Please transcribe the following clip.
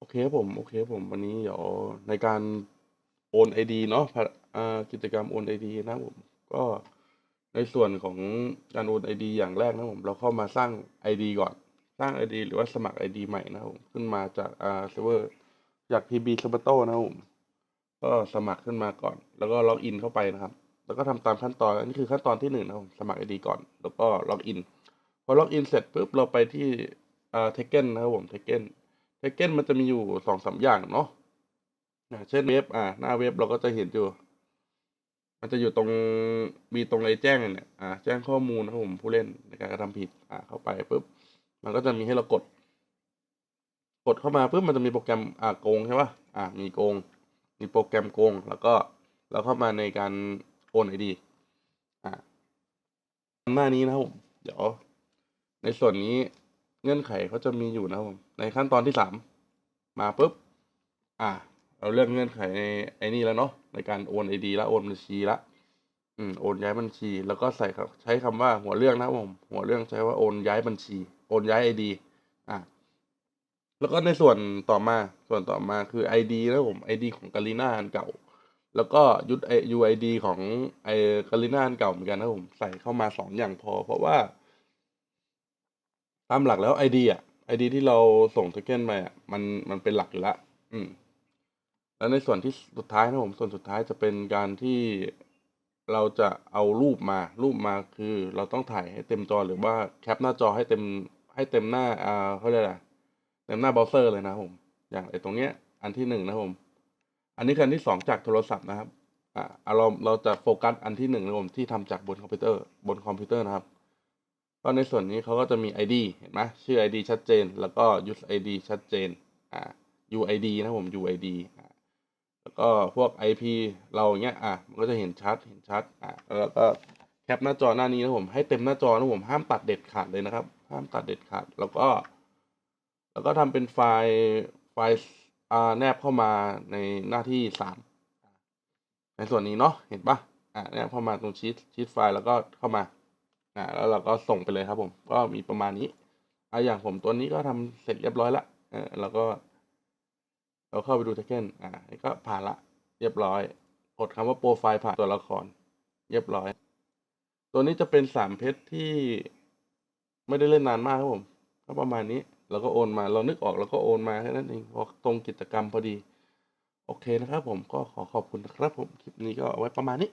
โอเคครับผม โอเคครับผม วันนี้เดี๋ยวในการโอน ID เนาะพอ่ากิจกรรมโอน ID นะครับผม ก็ในส่วนของการโอน ID อย่างแรกนะครับผม เราเข้ามาสร้าง ID ก่อน สร้าง ID หรือว่าสมัคร ID ใหม่นะครับผมขึ้นมาจากอ่าเซิร์ฟเวอร์จาก PB Sabato นะครับผม ก็สมัครขึ้นมาก่อน แล้วก็ล็อกอินเข้าไปนะครับ แล้วก็ทำตามขั้นตอน อันนี้คือขั้นตอนที่1นะครับผมสมัคร ID ก่อน แล้วก็ล็อกอิน พอล็อกอินเสร็จปุ๊บเราไปที่อ่า Taken นะครับผม Taken Taken มันจะมีอยู่2-3อย่างเนาะเช่นเว็บอ่าหน้าเว็บเราก็จะเห็นอยู่ มันจะอยู่ตรงมีตรงไอ้แจ้งเนี่ยอ่าแจ้งข้อมูลนะผมผู้เล่นในการกระทำผิดอ่าเข้าไปปุ๊บมันก็จะมีให้เรากด กดเข้ามาปุ๊บมันจะมีโปรแกรมอ่าโกงใช่ปล่าอ่ามีโกง มีโปรแกรมโกง แล้วก็เราเข้ามาในการโอน ID อ่าหน้านี้นะครับผมเดี๋ยวในส่วนนี้ เงื่อนไขเขาจะมีอยู่นะครับผมในขั้นตอนที่3มมาปุ๊บ อ่า เราเลือกเงื่อนไขในไอ้นี่แล้วเนาะในการโอน ID แล้วโอนบัญชีล้วอืมโอนย้ายบัญชี แล้วก็ใส่ครับใช้คำว่าหัวเรื่องนะครับผมหัวเรื่องใช้ว่าโอนย้ายบัญชี โอนย้าย ID อ่าแล้วก็ในส่วนต่อมาส่วนต่อมาคือ ID นะครับผม ID ของ Garena อันเก่า แล้วก็ยุดไอ UID ของไอ้ Garena อันเก่าเหมือนกันนะผมใส่เข้ามา 2 อย่างพอ เพราะว่า ตามหลักแล้ว ID อะ ID ที่เราส่ง Token ไปอะมันมันเป็นหลักอยู่ล้วอืม แล้วในส่วนที่สุดท้ายนะผมส่วนสุดท้ายจะเป็นการที่เราจะเอารูปมารูปมาคือเราต้องถ่ายให้เต็มจอหรือว่าแคปหน้าจอให้เต็มให้เต็มหน้าอ่าเขาเรียกอะไรเต็มหน้าเบราว์เซอร์เลยนะผม อย่างไอตรงเนี้ย อันที่1นะครับผม อันนี้คืออันที่2จากโทรศัพท์นะครับอ่าเราเราจะโฟกัสอันที่1นะครับผมที่ทำจากบนคอมพิวเตอร์บนคอมพิวเตอร์นะครับ ก็ในส่วนนี้เขาก็จะมี ID เห็นไหมชื่อ ID ชัดเจน แล้วก็ Use ID ชัดเจนอ่า UID นะผม UID อ่าแล้วก็พวก IP เราเงี้ยอ่ามันก็จะเห็นชัดเห็นชัดอ่าแล้วก็แคปหน้าจอหน้านี้นะผมให้เต็มหน้าจอนะผมห้ามตัดเด็ดขาดเลยนะครับ ห้ามตัดเด็ดขาด แล้วก็ แล้วก็ทำเป็นไฟล์ไฟล์อ่าแนบเข้ามาในหน้าที่3ในส่วนนี้เนาะเห็นปล่าอ่าแนบเข้ามาตรงชีตชีตไฟล์แล้วก็เข้ามา อ่าแล้วเราก็ส่งไปเลยครับผม ก็มีประมาณนี้อ่าอย่างผมตัวนี้ก็ทำเสร็จเรียบร้อยล้วเออแล้วก็ เราเข้าไปดู Taken อ่านี่ก็ผ่านล้วเรียบร้อย กดคำว่าโปรไฟล์ผ่านตัวละคร เรียบร้อย ตัวนี้จะเป็น3เพชรที่ไม่ได้เล่นนานมากครับผมก็ประมาณนี้เราก็โอนมา เรานึกออกเราก็โอนมาแค่นั้นเองพอตรงกิจกรรมพอดี โอเคนะครับผมก็ขอขอบคุณนะครับผม คลิปนี้ก็เอาไว้ประมาณนี้